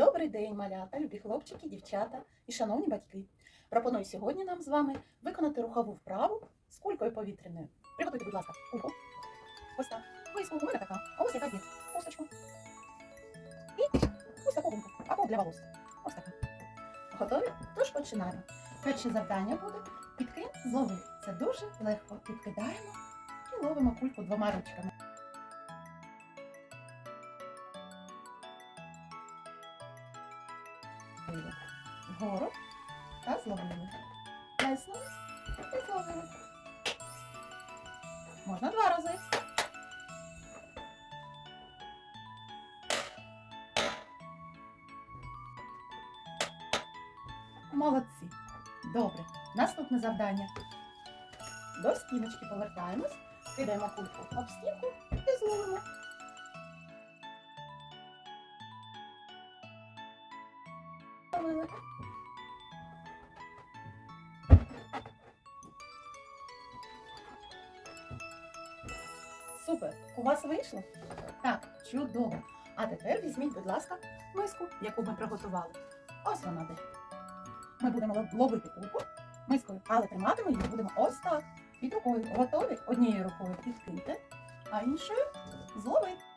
Добрий день, малята, любі хлопчики, дівчата і шановні батьки. Пропоную сьогодні нам з вами виконати рухову вправу з кулькою повітряною. Приготуйте, будь ласка, кульку. Ось так. Миску, у мене така. А ось яка є. Косточку. І ось таку гумку. Або для волос. Ось така. Готові? Тож починаємо. Перше завдання буде підкинь злови. Це дуже легко. Підкидаємо і ловимо кульку двома ручками. Зловили вгору та зловили. Плеснули і зловили. Можна два рази. Молодці. Добре. Наступне завдання. До стіночки повертаємось, кидаємо кульку об стінку і зловимо. Супер! У вас вийшло? Так, чудово. А тепер візьміть, будь ласка, миску, яку ми приготували. Ось вона де. Ми будемо ловити кульку мискою, але тримати ми її будемо ось так. Під рукою. Готові? Однією рукою підкиньте, а іншою зловити.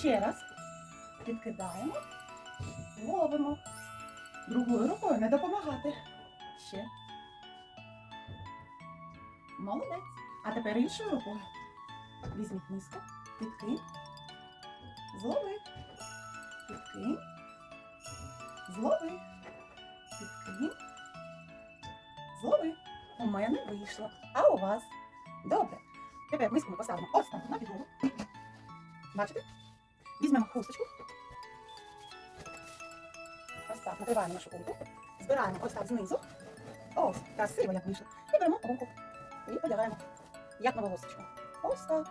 Ще раз підкидаємо, ловимо. Другою рукою не допомагати. Ще. Молодець. А тепер іншою рукою. Візьміть миску, підкинь. Злови. Підкинь. Злови. Підкинь. Злови. У мене вийшло. А у вас? Добре. Тепер миску ми поставимо ось на підлогу. Бачите? Візьмемо хусточку. Ось так, накриваємо нашу кульку. Збираємо ось так знизу. Ось, красиво як вийшло. І беремо руку. І одягаємо. Як на волосечку. Ось так.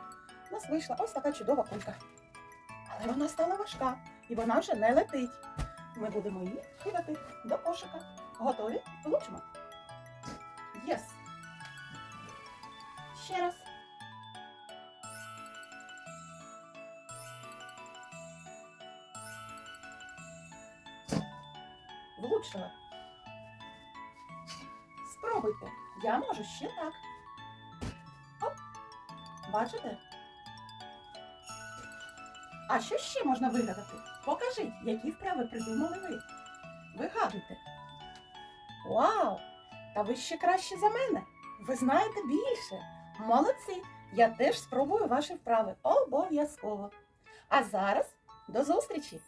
У нас вийшла ось така чудова кулька. Але вона стала важка. І вона вже не летить. Ми будемо її кидати до кошика. Готові? Влучимо. Єс. Ще раз. Влучила. Спробуйте. Я можу ще так. Оп. Бачите? А що ще можна вигадати? Покажіть, які вправи придумали ви. Вигадуйте. Вау! Та ви ще краще за мене. Ви знаєте більше. Молодці! Я теж спробую ваші вправи. Обов'язково. А зараз до зустрічі!